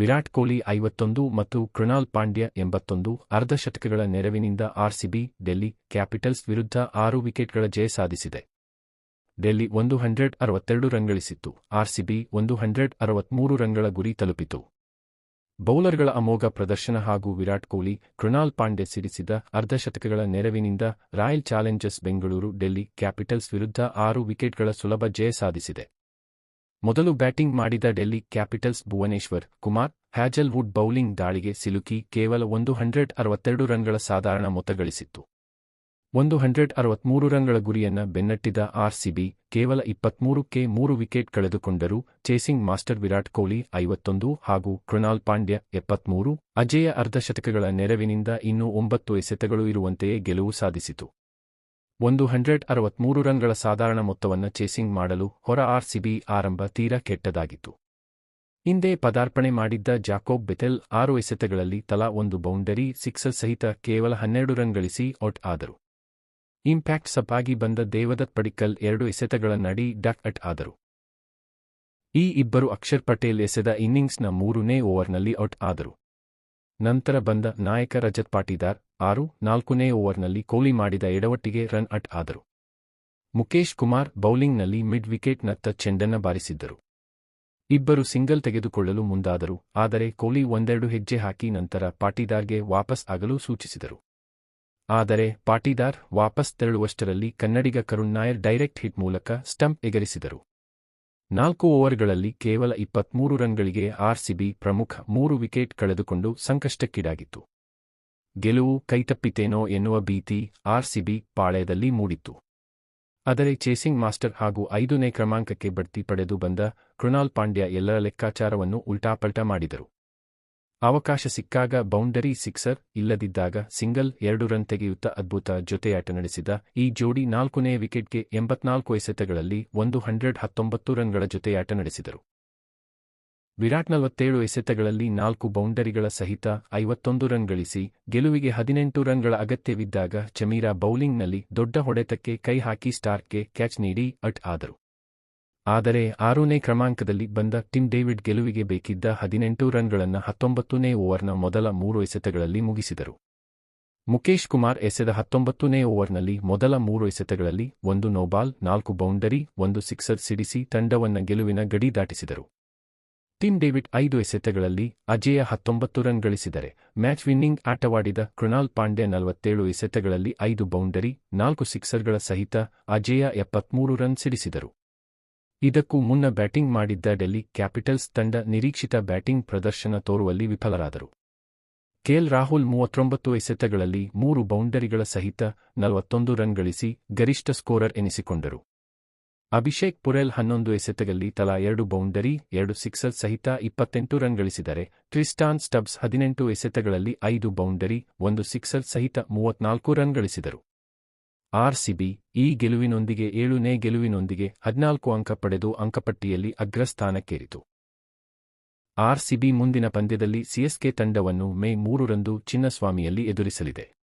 ವಿರಾಟ್ ಕೊಹ್ಲಿ ಐವತ್ತೊಂದು ಮತ್ತು ಕೃಣಾಲ್ ಪಾಂಡ್ಯ ಎಂಬತ್ತೊಂದು ಅರ್ಧಶತಕಗಳ ನೆರವಿನಿಂದ ಆರ್ಸಿಬಿ, ಡೆಲ್ಲಿ ಕ್ಯಾಪಿಟಲ್ಸ್ ವಿರುದ್ಧ ಆರು ವಿಕೆಟ್ಗಳ ಜಯ ಸಾಧಿಸಿದೆ. ಡೆಲ್ಲಿ ಒಂದು ಹಂಡ್ರೆಡ್ ಅರವತ್ತೆರಡು ರನ್ ಗಳಿಸಿತ್ತು ಆರ್ಸಿಬಿ ಒಂದು ಹಂಡ್ರೆಡ್ ಅರವತ್ಮೂರು ರನ್ಗಳ ಗುರಿ ತಲುಪಿತು. ಬೌಲರ್ಗಳ ಅಮೋಘ ಪ್ರದರ್ಶನ ಹಾಗೂ ವಿರಾಟ್ ಕೊಹ್ಲಿ, ಕೃಣಾಲ್ ಪಾಂಡೆ ಸಿಡಿಸಿದ ಅರ್ಧಶತಕಗಳ ನೆರವಿನಿಂದ Royal Challengers Bengaluru, Delhi Capitals ವಿರುದ್ಧ ಆರು ವಿಕೆಟ್ಗಳ ಸುಲಭ ಜಯ ಸಾಧಿಸಿದೆ. ಮೊದಲು ಬ್ಯಾಟಿಂಗ್ ಮಾಡಿದ Delhi Capitals Bhuvneshwar, Kumar, Hazlewood bowling ದಾಳಿಗೆ ಸಿಲುಕಿ ಕೇವಲ ಒಂದು ಹಂಡ್ರೆಡ್ ಅರವತ್ತೆರಡು ರನ್ಗಳ ಸಾಧಾರಣ ಮೊತ್ತ ಗಳಿಸಿತ್ತು. ಒಂದು ಹಂಡ್ರೆಡ್ ಅರವತ್ಮೂರು ರನ್ಗಳ ಗುರಿಯನ್ನ ಬೆನ್ನಟ್ಟಿದ ಆರ್ಸಿಬಿ ಕೇವಲ ಇಪ್ಪತ್ಮೂರಕ್ಕೆ ಮೂರು ವಿಕೆಟ್ ಕಳೆದುಕೊಂಡರೂ ಚೇಸಿಂಗ್ ಮಾಸ್ಟರ್ ವಿರಾಟ್ ಕೊಹ್ಲಿ ಐವತ್ತೊಂದು ಹಾಗೂ ಕೃಣಾಲ್ ಪಾಂಡ್ಯ ಎಪ್ಪತ್ಮೂರು, ಅಜೇಯ ಅರ್ಧಶತಕಗಳ ನೆರವಿನಿಂದ ಇನ್ನೂ ಒಂಬತ್ತು ಎಸೆತಗಳು ಇರುವಂತೆಯೇ ಗೆಲುವು ಸಾಧಿಸಿತು. ಒಂದು ಹಂಡ್ರೆಡ್ ಅರವತ್ಮೂರು ರನ್ಗಳ ಸಾಧಾರಣ ಮೊತ್ತವನ್ನು ಚೇಸಿಂಗ್ ಮಾಡಲು ಹೊರ ಆರ್ಸಿಬಿ ಆರಂಭ ತೀರಾ ಕೆಟ್ಟದಾಗಿತ್ತು. ಹಿಂದೆ ಪದಾರ್ಪಣೆ ಮಾಡಿದ್ದ ಜಾಕೋಬ್ ಬೆತೆಲ್ ಆರು ಎಸೆತಗಳಲ್ಲಿ ತಲಾ ಒಂದು ಬೌಂಡರಿ, ಸಿಕ್ಸರ್ ಸಹಿತ ಕೇವಲ ಹನ್ನೆರಡು ರನ್ ಗಳಿಸಿ ಔಟ್ ಆದರು. ಇಂಪ್ಯಾಕ್ಟ್ ಸಪಾಗಿ ಬಂದ ದೇವದತ್ ಪಡಿಕ್ಕಲ್ ಎರಡು ಎಸೆತಗಳ ನಡಿ ಡಕ್ ಅಟ್ ಆದರು. ಈ ಇಬ್ಬರು ಅಕ್ಷರ್ ಪಟೇಲ್ ಎಸೆದ ಇನ್ನಿಂಗ್ಸ್ನ ಮೂರನೇ ಓವರ್ನಲ್ಲಿ ಔಟ್ ಆದರು. ನಂತರ ಬಂದ ನಾಯಕ ರಜತ್ ಪಾಟೀದಾರ್ ಆರು, ನಾಲ್ಕನೇ ಓವರ್ನಲ್ಲಿ ಕೋಲಿ ಮಾಡಿದ ಎಡವಟ್ಟಿಗೆ ರನ್ ಅಟ್ ಆದರು. ಮುಕೇಶ್ ಕುಮಾರ್ ಬೌಲಿಂಗ್ನಲ್ಲಿ ಮಿಡ್ ವಿಕೆಟ್ನತ್ತ ಚೆಂಡನ್ನ ಬಾರಿಸಿದ್ದರು. ಇಬ್ಬರು ಸಿಂಗಲ್ ತೆಗೆದುಕೊಳ್ಳಲು ಮುಂದಾದರು, ಆದರೆ ಕೋಲಿ ಒಂದೆರಡು ಹೆಜ್ಜೆ ಹಾಕಿ ನಂತರ ಪಾಟೀದಾರ್ಗೆ ವಾಪಸ್ ಆಗಲು ಸೂಚಿಸಿದರು. ಆದರೆ ಪಾಟೀದಾರ್ ವಾಪಸ್ ತೆರಳುವಷ್ಟರಲ್ಲಿ ಕನ್ನಡಿಗ ಕರುಣ್ ನಾಯರ್ ಡೈರೆಕ್ಟ್ ಹಿಟ್ ಮೂಲಕ ಸ್ಟಂಪ್ ಎಗರಿಸಿದರು. ನಾಲ್ಕು ಓವರ್ಗಳಲ್ಲಿ ಕೇವಲ ಇಪ್ಪತ್ಮೂರು ರನ್ಗಳಿಗೆ ಆರ್ಸಿಬಿ ಪ್ರಮುಖ ಮೂರು ವಿಕೆಟ್ ಕಳೆದುಕೊಂಡು ಸಂಕಷ್ಟಕ್ಕೀಡಾಗಿತ್ತು. ಗೆಲುವು ಕೈತಪ್ಪಿತೇನೋ ಎನ್ನುವ ಭೀತಿ ಆರ್ಸಿಬಿ ಪಾಳೆಯದಲ್ಲಿ ಮೂಡಿತ್ತು. ಆದರೆ ಚೇಸಿಂಗ್ ಮಾಸ್ಟರ್ ಹಾಗೂ ಐದನೇ ಕ್ರಮಾಂಕಕ್ಕೆ ಬಡ್ತಿ ಪಡೆದು ಬಂದ ಕೃಣಾಲ್ ಪಾಂಡ್ಯ ಎಲ್ಲರ ಲೆಕ್ಕಾಚಾರವನ್ನು ಉಲ್ಟಾಪಲ್ಟಾ ಮಾಡಿದರು. ಅವಕಾಶ ಸಿಕ್ಕಾಗ ಬೌಂಡರಿ ಸಿಕ್ಸರ್ ಇಲ್ಲದಿದ್ದಾಗ ಸಿಂಗಲ್ ಎರಡು ರನ್ ತೆಗೆಯುತ್ತಾ ಅದ್ಭುತ ಜೊತೆಯಾಟ ನಡೆಸಿದ ಈ ಜೋಡಿ ನಾಲ್ಕನೇ ವಿಕೆಟ್ಗೆ ಎಂಬತ್ನಾಲ್ಕು ಎಸೆತಗಳಲ್ಲಿ ಒಂದು ಹಂಡ್ರೆಡ್ ಹತ್ತೊಂಬತ್ತು ರನ್ಗಳ ಜೊತೆಯಾಟ ನಡೆಸಿದರು. ವಿರಾಟ್ ನಲವತ್ತೇಳು ಎಸೆತಗಳಲ್ಲಿ ನಾಲ್ಕು ಬೌಂಡರಿಗಳ ಸಹಿತ ಐವತ್ತೊಂದು ರನ್ ಗಳಿಸಿ ಗೆಲುವಿಗೆ ಹದಿನೆಂಟು ರನ್ಗಳ ಅಗತ್ಯವಿದ್ದಾಗ ಚಮೀರಾ ಬೌಲಿಂಗ್ನಲ್ಲಿ ದೊಡ್ಡ ಹೊಡೆತಕ್ಕೆ ಕೈ ಹಾಕಿ ಸ್ಟಾರ್ಕ್ಗೆ ಕ್ಯಾಚ್ ನೀಡಿ ಅಟ್ ಆದರು. ಆದರೆ ಆರನೇ ಕ್ರಮಾಂಕದಲ್ಲಿ ಬಂದ ಟಿಮ್ ಡೇವಿಡ್ ಗೆಲುವಿಗೆ ಬೇಕಿದ್ದ ಹದಿನೆಂಟು ರನ್ಗಳನ್ನು ಹತ್ತೊಂಬತ್ತನೇ ಓವರ್ನ ಮೊದಲ ಮೂರು ಎಸೆತಗಳಲ್ಲಿ ಮುಗಿಸಿದರು. ಮುಕೇಶ್ ಕುಮಾರ್ ಎಸೆದ ಹತ್ತೊಂಬತ್ತನೇ ಓವರ್ನಲ್ಲಿ ಮೊದಲ ಮೂರು ಎಸೆತಗಳಲ್ಲಿ ಒಂದು ನೋಬಾಲ್ ನಾಲ್ಕು ಬೌಂಡರಿ, ಒಂದು ಸಿಕ್ಸರ್ ಸಿಡಿಸಿ ತಂಡವನ್ನ ಗೆಲುವಿನ ಗಡಿ ದಾಟಿಸಿದರು. ಟಿಮ್ ಡೇವಿಡ್ ಐದು ಎಸೆತಗಳಲ್ಲಿ ಅಜೇಯ ಹತ್ತೊಂಬತ್ತು ರನ್ ಗಳಿಸಿದರೆ, ಮ್ಯಾಚ್ ವಿನ್ನಿಂಗ್ ಆಟವಾಡಿದ ಕೃಣಾಲ್ ಪಾಂಡೆ ನಲವತ್ತೇಳು ಎಸೆತಗಳಲ್ಲಿ ಐದು ಬೌಂಡರಿ, ನಾಲ್ಕು ಸಿಕ್ಸರ್ಗಳ ಸಹಿತ ಅಜೇಯ ಎಪ್ಪತ್ಮೂರು ರನ್ ಸಿಡಿಸಿದರು. ಇದಕ್ಕೂ ಮುನ್ನ ಬ್ಯಾಟಿಂಗ್ ಮಾಡಿದ್ದ ಡೆಲ್ಲಿ ಕ್ಯಾಪಿಟಲ್ಸ್ ತಂಡ ನಿರೀಕ್ಷಿತ ಬ್ಯಾಟಿಂಗ್ ಪ್ರದರ್ಶನ ತೋರುವಲ್ಲಿ ವಿಫಲರಾದರು. ಕೆಎಲ್ ರಾಹುಲ್ ಮೂವತ್ತೊಂಬತ್ತು ಎಸೆತಗಳಲ್ಲಿ ಮೂರು ಬೌಂಡರಿಗಳ ಸಹಿತ ನಲವತ್ತೊಂದು ರನ್ ಗಳಿಸಿ ಗರಿಷ್ಠ ಸ್ಕೋರರ್ ಎನಿಸಿಕೊಂಡರು. ಅಭಿಷೇಕ್ ಪುರೆಲ್ ಹನ್ನೊಂದು ಎಸೆತಗಳಲ್ಲಿ ತಲಾ ಎರಡು ಬೌಂಡರಿ, ಎರಡು ಸಿಕ್ಸರ್ ಸಹಿತ ಇಪ್ಪತ್ತೆಂಟು ರನ್ ಗಳಿಸಿದರೆ ಟ್ರಿಸ್ಟಾನ್ ಸ್ಟಬ್ಸ್ ಹದಿನೆಂಟು ಎಸೆತಗಳಲ್ಲಿ ಐದು ಬೌಂಡರಿ, ಒಂದು ಸಿಕ್ಸರ್ ಸಹಿತ ಮೂವತ್ನಾಲ್ಕು ರನ್ ಗಳಿಸಿದರು. ಆರ್ಸಿಬಿ ಈ ಗೆಲುವಿನೊಂದಿಗೆ ಏಳುನೇ ಗೆಲುವಿನೊಂದಿಗೆ ಹದಿನಾಲ್ಕು ಅಂಕ ಪಡೆದು ಅಂಕಪಟ್ಟಿಯಲ್ಲಿ ಅಗ್ರಸ್ಥಾನಕ್ಕೇರಿತು. ಆರ್ಸಿಬಿ ಮುಂದಿನ ಪಂದ್ಯದಲ್ಲಿ ಸಿಎಸ್ಕೆ ತಂಡವನ್ನು ಮೇ ಮೂರರಂದು ಚಿನ್ನಸ್ವಾಮಿಯಲ್ಲಿ ಎದುರಿಸಲಿದೆ.